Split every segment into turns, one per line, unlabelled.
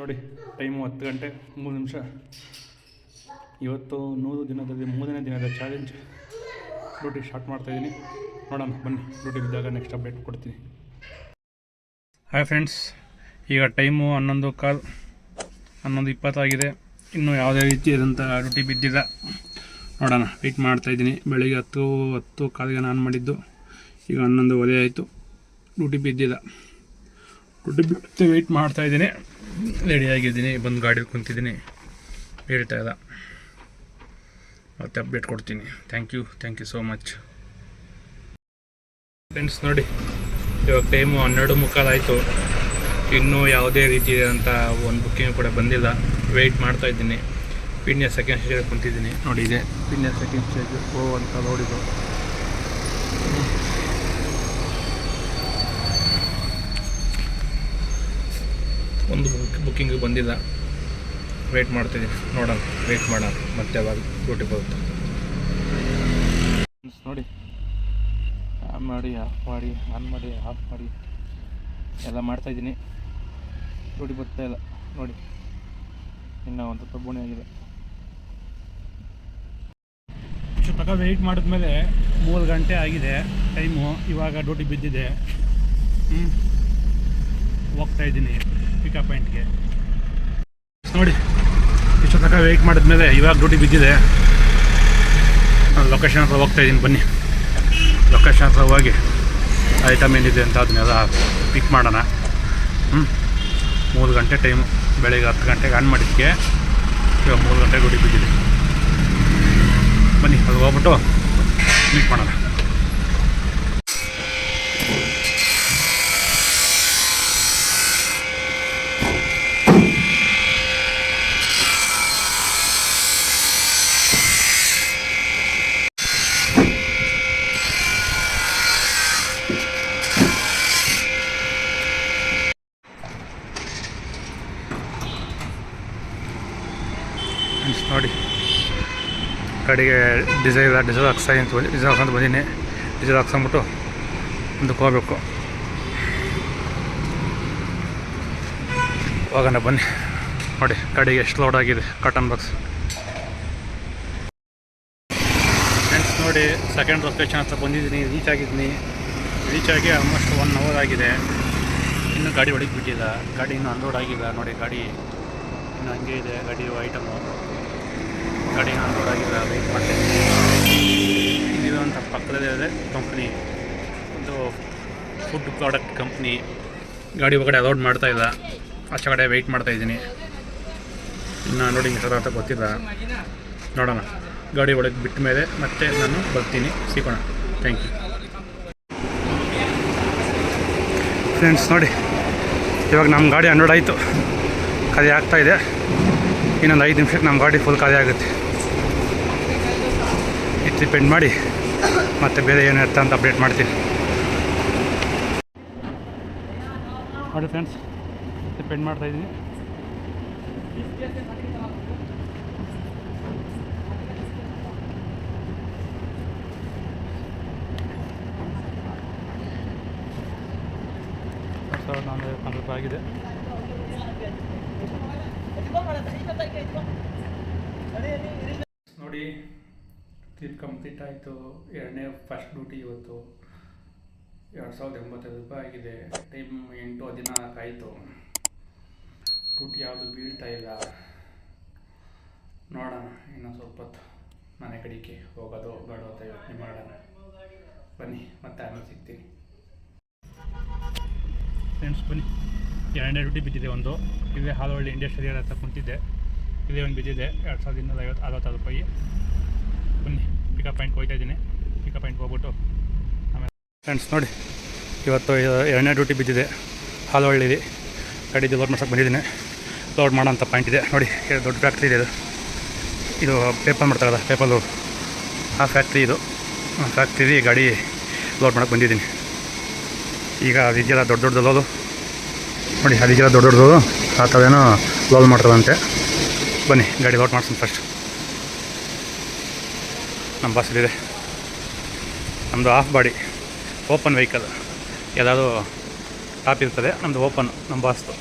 ನೋಡಿ, ಟೈಮು ಹತ್ತು ಗಂಟೆ, ಮೂರು ನಿಮಿಷ. ಇವತ್ತು ನೂರು ದಿನದಲ್ಲಿ ಮೂರನೇ ದಿನದ ಚಾಲೆಂಜ್ ಡ್ಯೂಟಿ ಸ್ಟಾರ್ಟ್ ಮಾಡ್ತಾಯಿದ್ದೀನಿ ನೋಡೋಣ, ಬನ್ನಿ ಡ್ಯೂಟಿ ಬಿದ್ದಾಗ ನೆಕ್ಸ್ಟ್ ಅಪ್ಡೇಟ್ ಕೊಡ್ತೀನಿ. ಹಾಯ್ ಫ್ರೆಂಡ್ಸ್ ಈಗ ಟೈಮು ಹನ್ನೊಂದು ಕಾಲ್, ಹನ್ನೊಂದು ಇಪ್ಪತ್ತಾಗಿದೆ ಇನ್ನೂ ಯಾವುದೇ ರೀತಿಯಾದಂಥ ಡ್ಯೂಟಿ ಬಿದ್ದಿಲ್ಲ. ನೋಡೋಣ ವೆಯ್ಟ್ ಮಾಡ್ತಾಯಿದ್ದೀನಿ ಬೆಳಿಗ್ಗೆ ಹತ್ತು ಹತ್ತು ಕಾಲಿಗೆ ನಾನು ಮಾಡಿದ್ದು. ಈಗ ಹನ್ನೊಂದು ಒಲೆ ಆಯಿತು. ಡ್ಯೂಟಿ ಬಿದ್ದಿಲ್ಲ. ಡ್ಯೂಟಿ ಬಿಟ್ಟು ವೆಯ್ಟ್ ಮಾಡ್ತಾ ಇದ್ದೀನಿ. ರೆಡಿ ಆಗಿದ್ದೀನಿ. ಬಂದು ಗಾಡಿ ಕುಂತಿದ್ದೀನಿ. ಹೇಳ್ತಾ ಇಲ್ಲ ಮತ್ತೆ ಅಪ್ಡೇಟ್ ಕೊಡ್ತೀನಿ. Thank you thank you so much friends ನೋಡಿ, ಇವಾಗ ಟೈಮು ಹನ್ನೆರಡು ಮುಕ್ಕಾಲಾಯಿತು ಇನ್ನೂ ಯಾವುದೇ ರೀತಿ ಅಂತ ಒಂದು ಬುಕ್ಕಿಂಗ್ ಕೂಡ ಬಂದಿಲ್ಲ. ವೆಯ್ಟ್ ಮಾಡ್ತಾ ಇದ್ದೀನಿ. ಪಿನ್ಯ ಸೆಕೆಂಡ್ ಸ್ಟೇಜಲ್ಲಿ ಕುಂತಿದ್ದೀನಿ. ನೋಡಿ ಇದೆ. ಪಿನ್ಯ ಸೆಕೆಂಡ್ ಸ್ಟೇಜ್ ಓ ಅಂತ ನೋಡಿದ್ದು ಒಂದು ಬುಕ್ಕಿಂಗ್ ಬಂದಿಲ್ಲ ವೆಯ್ಟ್ ಮಾಡ್ತಿದ್ದೀನಿ ನೋಡೋಣ. ವೆಯ್ಟ್ ಮಾಡೋಣ. ಮತ್ತೆ ಯಾವಾಗ ಡ್ಯೂಟಿ ಬರುತ್ತೆ. ನೋಡಿ. ಆನ್ ಮಾಡಿ ಆಫ್ ಮಾಡಿ ಆನ್ ಮಾಡಿ ಆಫ್ ಮಾಡಿ. ಎಲ್ಲ ಮಾಡ್ತಾಯಿದ್ದೀನಿ ಡ್ಯೂಟಿ ಬರ್ತಾ ಇಲ್ಲ. ನೋಡಿ. ಇನ್ನೂ ಒಂದು ಪ್ರಬೋಣಿ ಬೋಣಿ ಆಗಿದೆ ತಗ ವೆಯ್ಟ್ ಮಾಡಿದ್ಮೇಲೆ ಮೂರು ಗಂಟೆ ಆಗಿದೆ. ಟೈಮು ಇವಾಗ ಡ್ಯೂಟಿ ಬಿದ್ದಿದೆ. ಹ್ಞೂ ಹೋಗ್ತಾ ಇದ್ದೀನಿ. ಪಿಕಪ್ ಪಾಯಿಂಟ್ಗೆ ನೋಡಿ, ಇಷ್ಟು ತನಕ ಮಾಡಿದ ಮಾಡಿದ್ಮೇಲೆ ಇವಾಗ ಡ್ಯೂಟಿ ಬಿದ್ದಿದೆ. ನಾನು ಲೊಕೇಶನ್ ಹತ್ರ ಹೋಗ್ತಾ ಇದ್ದೀನಿ, ಬನ್ನಿ. ಲೊಕೇಶನ್ ಹತ್ರ ಹೋಗಿ ಐಟಮ್ ಏನಿದೆ ಅಂತ ಅದನ್ನೆಲ್ಲ ಪಿಕ್ ಮಾಡೋಣ. ಹ್ಞೂ ಮೂರು ಗಂಟೆ ಟೈಮು ಬೆಳಗ್ಗೆ ಹತ್ತು ಗಂಟೆಗೆ ಆನ್ ಮಾಡಿದ್ದಕ್ಕೆ ಇವಾಗ ಮೂರು ಗಂಟೆಗೆ ಡ್ಯೂಟಿ ಬಿದ್ದಿದೆ. ಬನ್ನಿ ಅಲ್ಲಿ ಹೋಗ್ಬಿಟ್ಟು ಮೀಟ್ ಮಾಡೋಣ. ಫ್ರೆಂಡ್ಸ್ ನೋಡಿ. ಕಡೆಗೆ ಡಿಸೈಲ್ ಡಿಸೈಲ್ ಹಾಕ್ಸಾ ಅಂತ ಡಿಸೈಲ್ ಹಾಕ್ಸಂತ ಬಂದೀನಿ. ಡಿಸೈಲ್ ಹಾಕ್ಸಂಬಿಟ್ಟು ಮುಂದಕ್ಕೆ ಹೋಗ್ಬೇಕು. ಹೋಗೋಣ, ಬನ್ನಿ. ನೋಡಿ, ಕಡೆಗೆ ಎಷ್ಟು ಲೋಡ್ ಆಗಿದೆ. ಕಾಟನ್ ಬಾಕ್ಸ್ ಫ್ರೆಂಡ್ಸ್ ನೋಡಿ ಸೆಕೆಂಡ್ ಲೊಕೇಶನ್ ಹತ್ರ ಬಂದಿದ್ದೀನಿ. ರೀಚ್ ಆಗಿದ್ದೀನಿ. ರೀಚ್ ಆಗಿ ಆಲ್ಮೋಸ್ಟ್ ಒನ್ ಅವರ್ ಆಗಿದೆ. ಇನ್ನೂ ಗಾಡಿ ಒಳಗೆ ಬಿಟ್ಟಿಲ್ಲ. ಗಾಡಿ ಇನ್ನೂ ಅನ್ಲೋಡ್ ಆಗಿಲ್ಲ. ನೋಡಿ, ಗಾಡಿ ಇನ್ನು ಹಂಗೆ ಇದೆ. ಗಾಡಿ ಐಟಮು ಗಾಡಿ ಅನ್ಲೋಡ್ ಆಗಿಲ್ಲ ವೆಯ್ಟ್ ಮಾಡ್ತೀನಿ ಇಲ್ಲಿರುವಂಥ ಪಕ್ಕದಲ್ಲಿದೆ ಕಂಪ್ನಿ ಒಂದು ಫುಡ್ ಪ್ರಾಡಕ್ಟ್ ಕಂಪ್ನಿ ಗಾಡಿ ಒಳಗಡೆ ಅಲೌಡ್ ಮಾಡ್ತಾ ಇಲ್ಲ. ಆಚೆ ಕಡೆ ವೆಯ್ಟ್ ಮಾಡ್ತಾ ಇದ್ದೀನಿ. ಇನ್ನು ನೋಡಿ ಸರ ಅಂತ ಗೊತ್ತಿಲ್ಲ. ನೋಡೋಣ. ಗಾಡಿ ಒಳಗೆ ಬಿಟ್ಟ ಮೇಲೆ ಮತ್ತೆ ನಾನು ಬರ್ತೀನಿ. ಸಿಗೋಣ. ಥ್ಯಾಂಕ್ ಯು ಫ್ರೆಂಡ್ಸ್ ನೋಡಿ. ಇವಾಗ ನಮ್ಮ ಗಾಡಿ ಅನ್ಲೋಡ್ ಆಯಿತು. ಖಾಲಿ ಆಗ್ತಾ ಇದೆ. ಇನ್ನೊಂದು ಐದು ನಿಮಿಷಕ್ಕೆ ನಮ್ಮ ಗಾಡಿ ಫುಲ್ ಖಾಲಿ ಆಗುತ್ತೆ. ಇದು ಡಿಪೆಂಡ್ ಮಾಡಿ ಮತ್ತೆ ಬೇರೆ ಏನು ಇರ್ತಾ ಅಂತ ಅಪ್ಡೇಟ್ ಮಾಡ್ತೀನಿ. ನೋಡಿ ಫ್ರೆಂಡ್ಸ್ ಡಿಪೆಂಡ್ ಮಾಡ್ತಾ ಇದ್ದೀನಿ. ಸಾವಿರದ ನಾನ್ನೂರ ಐವತ್ತು ರೂಪಾಯಿ ಆಗಿದೆ. ನೋಡಿ ಟ್ರಿಪ್ ಕಂಪ್ಲೀಟ್ ಆಯಿತು. ಎರಡನೇ ಫಸ್ಟ್ ಡ್ಯೂಟಿ ಇವತ್ತು. ಎರಡು ಸಾವಿರದ ಎಂಬತ್ತೈದು ರೂಪಾಯಿ ಆಗಿದೆ. ಟೈಮ್ ಎಂಟು ಹದಿನಾಲ್ಕು ಆಯಿತು. ಡ್ಯೂಟಿ ಯಾವುದು ಬೀಳ್ತಾ ಇಲ್ಲ. ನೋಡೋಣ. ಇನ್ನೊಂದು ಸ್ವಲ್ಪ ಹೊತ್ತು ಮನೆ ಕಡೆಗೆ ಹೋಗೋದು ಅಂತ ಯೋಚನೆ ಮಾಡೋಣ. ಬನ್ನಿ, ಮತ್ತೆ ಆಮೇಲೆ ಸಿಗ್ತೀನಿ. ಫ್ರೆಂಡ್ಸ್ ಬನ್ನಿ. ಎರಡನೇ ಡ್ಯೂಟಿ ಬಿದ್ದಿದೆ ಒಂದು. ಇಲ್ಲೇ ಹಾಲಹಳ್ಳಿ ಇಂಡಸ್ಟ್ರಿಯಲ್ ಹತ್ರ ಕುಂತಿದ್ದೆ. ಇಲ್ಲೇ ಒಂದು ಬಿದ್ದಿದೆ. ಎರಡು ಸಾವಿರದ ಇನ್ನೂರ ಐವತ್ತು ಅರವತ್ತಾರು ರೂಪಾಯಿ. ಬನ್ನಿ ಪಿಕಪ್ ಪಾಯಿಂಟ್ ಹೋಗ್ತಾ ಇದ್ದೀನಿ. ಪಿಕಪ್ ಪಾಯಿಂಟ್ ಹೋಗ್ಬಿಟ್ಟು ಆಮೇಲೆ ಫ್ರೆಂಡ್ಸ್ ನೋಡಿ, ಇವತ್ತು ಎರಡನೇ ಡ್ಯೂಟಿ ಬಿದ್ದಿದೆ. ಹಾಲಹಳ್ಳಿ ಗಾಡಿದು ಲೋಡ್ ಮಾಡ್ಸೋಕೆ ಬಂದಿದ್ದೀನಿ. ಲೋಡ್ ಮಾಡೋಂಥ ಪಾಯಿಂಟ್ ಇದೆ. ನೋಡಿ ದೊಡ್ಡ ಫ್ಯಾಕ್ಟ್ರಿ ಇದೆ ಇದು. ಇದು ಪೇಪರ್ ಮಾಡ್ತಾರಲ್ಲ ಪೇಪರ್ ಆ ಫ್ಯಾಕ್ಟ್ರಿ ಇದು. ಆ ಫ್ಯಾಕ್ಟ್ರಿ ಗಾಡಿ ಲೋಡ್ ಮಾಡೋಕ್ಕೆ ಬಂದಿದ್ದೀನಿ. ಈಗ ಅದಿದೆಯಲ್ಲ ದೊಡ್ಡ ದೊಡ್ಡ ಲೋಲು ನೋಡಿ ಅದಕ್ಕೆಲ್ಲ ದೊಡ್ಡ ದೊಡ್ಡದು ಆ ಥರನೋ ಲೋಲ್ ಮಾಡ್ತದಂತೆ ಬನ್ನಿ, ಗಾಡಿ ಲೋಡ್ ಮಾಡ್ಸೋಣ ಫಸ್ಟ್ ನಮ್ಮ ಬಸ್ಸಲ್ಲಿದೆ ನಮ್ಮದು ಆಫ್ ಬಾಡಿ ಓಪನ್ ವೆಹಿಕಲ್ ಎಲ್ಲಾದರೂ ಟಾಪ್ ಇರ್ತದೆ ನಮ್ಮದು ಓಪನ್ ನಮ್ಮ ಬಾಸ್ದು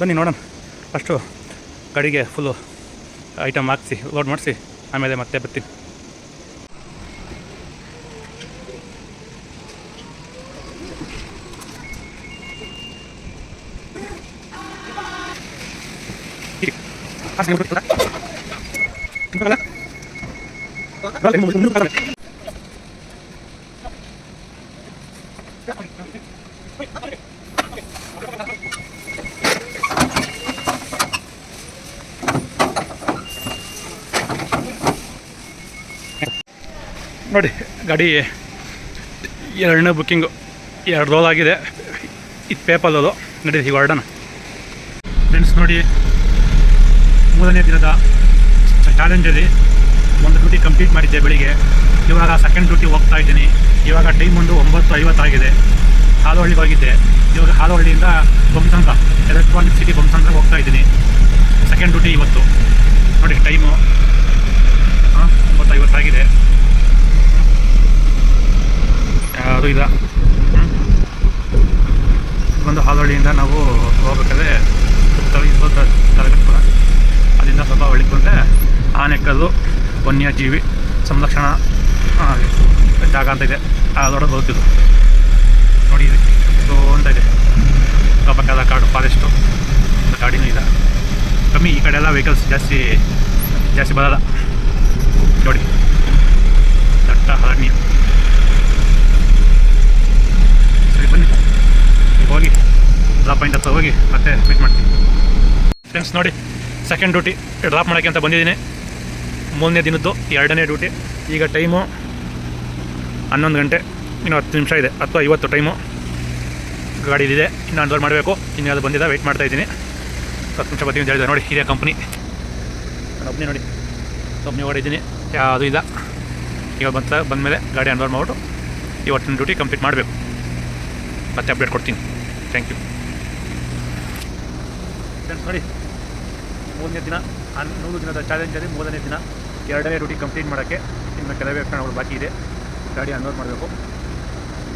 ಬನ್ನಿ ನೋಡೋಣ. ಫಸ್ಟು ಕಡೆಗೆ ಫುಲ್ಲು ಐಟಮ್ ಹಾಕ್ಸಿ ಲೋಡ್ ಮಾಡಿಸಿ, ಆಮೇಲೆ ಮತ್ತೆ ಬರ್ತೀನಿ. ಹಾಸ್ಗೆ ನೋಡಿ ಗಾಡಿ ಎರಡನೇ ಬುಕ್ಕಿಂಗು ಆಗಿದೆ. ಇದು ಪೇಪಲ್ಲದು ಅದು ಈಗ ಹೊರಡೋಣ. ಫ್ರೆಂಡ್ಸ್ ನೋಡಿ ಮೂರನೇ ದಿನದ ಚಾಲೆಂಜಲ್ಲಿ ಒಂದು ಡ್ಯೂಟಿ ಕಂಪ್ಲೀಟ್ ಮಾಡಿದ್ದೆ ಬೆಳಿಗ್ಗೆ. ಇವಾಗ ಸೆಕೆಂಡ್ ಡ್ಯೂಟಿ ಹೋಗ್ತಾ ಇದ್ದೀನಿ. ಇವಾಗ ಟೈಮ್ ಒಂದು ಒಂಬತ್ತು ಐವತ್ತಾಗಿದೆ. ಹಾಲಹಳ್ಳಿಗೆ ಹೋಗಿದ್ದೆ. ಇವಾಗ ಹಾಲಹಳ್ಳಿಯಿಂದ ಬೊಮ್ಮಸಂದ್ರ ಎಲೆಕ್ಟ್ರಾನಿಕ್ ಸಿಟಿ ಬೊಮ್ಮಸಂದ್ರ ಹೋಗ್ತಾ ಇದ್ದೀನಿ. ಸೆಕೆಂಡ್ ಡ್ಯೂಟಿ ಇವತ್ತು. ನೋಡಿ ಟೈಮು ಒಂಬತ್ತು ಐವತ್ತಾಗಿದೆ. ಯಾರು ಇಲ್ಲ. ಒಂದು ಹಾಲಹಳ್ಳಿಯಿಂದ ನಾವು ಹೋಗ್ಬೇಕಾದ್ರೆ ಸ್ವಲ್ಪ ತರಗತಿಪುರ ಅಲ್ಲಿಂದ ಸ್ವಲ್ಪ ಒಳಗೆ ಬಂದರೆ ಆನೆಕಲ್ಲು ವನ್ಯಜೀವಿ ಸಂರಕ್ಷಣಾ ಆ, ಜಾಗ ಅಂತ ಇದೆ. ಅದರೊಳಗೆ ಬರುತ್ತಿದ್ದು. ನೋಡಿ ಇದು ಇದು ಅಂತ ಇದೆ. ಕಬ್ಬಕ್ಕಾದ ಕಾಡು ಫಾರೆಸ್ಟು ಕಾಡಿನೂ ಇಲ್ಲ. ಕಮ್ಮಿ ಈ ಕಡೆ ಎಲ್ಲ ವೆಹಿಕಲ್ಸ್ ಜಾಸ್ತಿ ಜಾಸ್ತಿ ಬರಲ್ಲ. ನೋಡಿ. ದಟ್ಟ ಅರಣ್ಯ. ಸರಿ ಬನ್ನಿ. ಹೋಗಿ ಡ್ರಾಪ್ ಪಾಯಿಂಟ್ ಹತ್ರ ಹೋಗಿ ಮತ್ತೆ ಮೀಟ್ ಮಾಡ್ತೀನಿ. ಫ್ರೆಂಡ್ಸ್ ನೋಡಿ ಸೆಕೆಂಡ್ ಡ್ಯೂಟಿ ಡ್ರಾಪ್ ಮಾಡೋಕ್ಕೆ ಅಂತ ಬಂದಿದ್ದೀನಿ. ಮೂರನೇ ದಿನದ್ದು ಎರಡನೇ ಡ್ಯೂಟಿ. ಈಗ ಟೈಮು ಹನ್ನೊಂದು ಗಂಟೆ, ಇನ್ನು ಹತ್ತು ನಿಮಿಷ ಇದೆ. ಅಥವಾ ಐವತ್ತು ಟೈಮು ಗಾಡಿ ಇದೆ ಇನ್ನು ಅನ್ಲೋಡ್ ಮಾಡಬೇಕು. ಇನ್ನು ಅದು ಬಂದಿದೆ ವೆಯ್ಟ್ ಮಾಡ್ತಾ ಇದ್ದೀನಿ. ಹತ್ತು ನಿಮಿಷ ಬರ್ತೀನಿ ಹೇಳಿದೆ ನೋಡಿ ಇದೇ ಕಂಪ್ನಿ. ಒಬ್ಬನೇ ನೋಡಿ. ಒಬ್ಬನೇ ಓಡಿದ್ದೀನಿ. ಯಾವುದೂ ಇಲ್ಲ. ಈಗ ಬಂತ, ಬಂದಮೇಲೆ ಗಾಡಿ ಅನ್ಲೋಡ್ ಮಾಡಿಬಿಟ್ಟು ಇವತ್ತಿನ ಡ್ಯೂಟಿ ಕಂಪ್ಲೀಟ್ ಮಾಡಬೇಕು. ಮತ್ತೆ ಅಪ್ಡೇಟ್ ಕೊಡ್ತೀನಿ. Thank you. ಫ್ರೆಂಡ್ಸ್ ನೋಡಿ, ಮೂರನೇ ದಿನ, ಹನ್ನೊಂದು ದಿನದ ಚಾಲೆಂಜಲ್ಲಿ ಮೂರನೇ ದಿನ ಎರಡನೇ ರೂಟಿ ಕಂಪ್ಲೀಟ್ ಮಾಡೋಕ್ಕೆ ಇನ್ನು ಕೆಲವೇ ಕ್ಷಣಗಳು ಬಾಕಿ ಇದೆ. ಗಾಡಿ ಅನ್ಲೋಡ್ ಮಾಡಬೇಕು.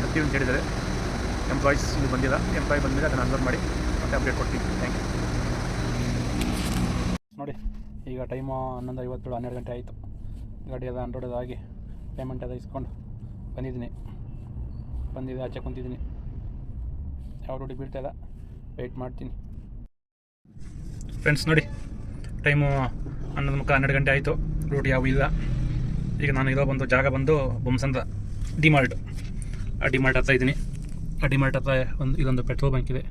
ಪ್ರತಿಯೊಂದು ಹೇಳಿದ್ದಾರೆ. ಎಂಪ್ಲಾಯೀಸ್ ಇದು ಬಂದಿಲ್ಲ. ಎಂಪ್ಲಾಯ್ ಬಂದಮೇಲೆ ಅದನ್ನು ಅನ್ಲೋಡ್ ಮಾಡಿ ಮತ್ತೆ ಅಪ್ಡೇಟ್ ಕೊಡ್ತೀನಿ. ಥ್ಯಾಂಕ್ ಯು ನೋಡಿ ಈಗ ಟೈಮು ಹನ್ನೊಂದು ಐವತ್ತೇಳು ಹನ್ನೆರಡು ಗಂಟೆ ಆಯಿತು. ಗಾಡಿ ಎಲ್ಲ ಅನ್ಲೋಡೆಲ್ಲ ಆಗಿ ಪೇಮೆಂಟ್ ಎಲ್ಲ ಇಸ್ಕೊಂಡು ಬಂದಿದ್ದೀನಿ. ಬಂದಿದೆ ಆಚೆ ಕುಂತಿದ್ದೀನಿ. ಯಾವ ರೂಟಿ ಬೀಳ್ತಾ ಇಲ್ಲ ವೆಯ್ಟ್ ಮಾಡ್ತೀನಿ. ಫ್ರೆಂಡ್ಸ್ ನೋಡಿ ಟೈಮು ಹನ್ನೊಂದು ಮುಖ ಹನ್ನೆರಡು ಗಂಟೆ ಆಯಿತು. ಡ್ಯೂಟಿ ಯಾವ ಇಲ್ಲ. ಈಗ ನಾನು ಇರೋ ಒಂದು ಜಾಗ ಬಂದು ಬೊಮ್ಸಂದ್ರ ಡಿಮಾರ್ಟ್. ಆ ಡಿಮಾರ್ಟ್ ಹತ್ರ ಇದ್ದೀನಿ. ಆ ಡಿಮಾರ್ಟ್ ಹತ್ರ ಒಂದು ಇದೊಂದು ಪೆಟ್ರೋಲ್ ಬಂಕ್ ಇದೆ.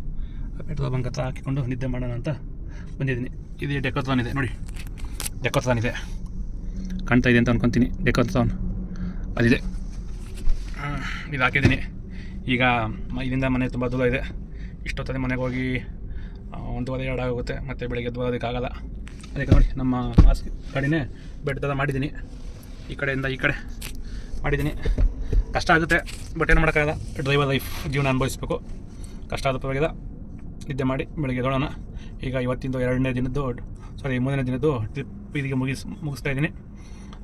ಆ ಪೆಟ್ರೋಲ್ ಬಂಕ್ ಹತ್ರ ಹಾಕಿಕೊಂಡು ನಿದ್ದೆ ಮಾಡೋಣ ಅಂತ ಬಂದಿದ್ದೀನಿ. ಇದು ಡೆಕೋಥಾನ್ ಇದೆ. ನೋಡಿ. ಡೆಕೋಥಾನ್ ಇದೆ. ಕಾಣ್ತಾ ಇದೆ ಅಂತ ಅನ್ಕೊತೀನಿ. ಡೆಕೋಥಾನ್ ಅದಿದೆ. ಇದು ಹಾಕಿದ್ದೀನಿ. ಈಗ ಇಲ್ಲಿಂದ ಮನೆ ತುಂಬ ದೂರ ಇದೆ. ಇಷ್ಟೊತ್ತದೆ ಮನೆಗೆ ಹೋಗಿ ಒಂದೂವರೆ ಎರಡು ಆಗುತ್ತೆ ಮತ್ತು ಬೆಳಿಗ್ಗೆ ಎದ್ದು ಅದಕ್ಕೆ ನೋಡಿ, ನಮ್ಮ ಹಾಸ್ ಗಾಡಿನೇ ಥರ ಮಾಡಿದ್ದೀನಿ. ಈ ಕಡೆಯಿಂದ ಈ ಕಡೆ ಮಾಡಿದ್ದೀನಿ. ಕಷ್ಟ ಆಗುತ್ತೆ, ಬಟ್ ಏನು ಮಾಡೋಕ್ಕಾಗಲ್ಲ. ಡ್ರೈವರ್ ಲೈಫ್ ಜೀವನ ಅನುಭವಿಸ್ಬೇಕು. ಕಷ್ಟ ಆದ ಪರವಾಗಿಲ್ಲ. ನಿದ್ದೆ ಮಾಡಿ ಬೆಳಿಗ್ಗೆ ಎದ್ದೋಣ ಈಗ ಇವತ್ತಿಂದು ಎರಡನೇ ದಿನದ್ದು ಸಾರಿ ಮೂರನೇ ದಿನದ್ದು ಟ್ರಿಪ್ ಇದಿಗೆ ಮುಗಿಸ್, ಮುಗಿಸ್ತಾ ಇದ್ದೀನಿ.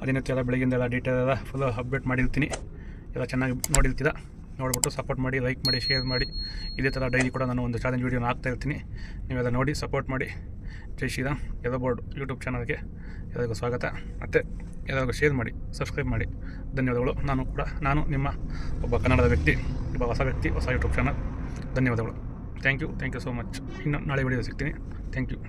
ಅದೇನತ್ತೆ ಎಲ್ಲ ಎಲ್ಲ ಡೀಟೇಲ್ ಎಲ್ಲ ಫುಲ್ಲು ಅಪ್ಡೇಟ್ ಮಾಡಿರ್ತೀನಿ. ಎಲ್ಲ ಚೆನ್ನಾಗಿ ನೋಡಿರ್ತೀರ. ನೋಡಿಬಿಟ್ಟು ಸಪೋರ್ಟ್ ಮಾಡಿ ಲೈಕ್ ಮಾಡಿ ಶೇರ್ ಮಾಡಿ. ಇದೇ ಥರ ಡೈಲಿ ಕೂಡ ನಾನು ಒಂದು ಚಾಲೆಂಜ್ ವೀಡಿಯೋನ ಹಾಕ್ತಾ ಇರ್ತೀನಿ. ನೀವೆಲ್ಲ ನೋಡಿ ಸಪೋರ್ಟ್ ಮಾಡಿ. ಜೈ ಶ್ರೀರಾಮ್. ಯದೋ ಬೋರ್ಡ್ ಯೂಟ್ಯೂಬ್ ಚಾನಲ್ಗೆ ಎಲ್ಲರಿಗೂ ಸ್ವಾಗತ. ಮತ್ತು ಎಲ್ಲರಿಗೂ ಶೇರ್ ಮಾಡಿ ಸಬ್ಸ್ಕ್ರೈಬ್ ಮಾಡಿ. ಧನ್ಯವಾದಗಳು. ನಾನು ಕೂಡ, ನಾನು ನಿಮ್ಮ ಒಬ್ಬ ಕನ್ನಡದ ವ್ಯಕ್ತಿ, ಒಬ್ಬ ಹೊಸ ವ್ಯಕ್ತಿ, ಹೊಸ ಯೂಟ್ಯೂಬ್ ಚಾನಲ್ ಧನ್ಯವಾದಗಳು. Thank you thank you so much ಇನ್ನು ನಾಳೆ ವಿಡಿಯೋ ಸಿಗ್ತೀನಿ. Thank you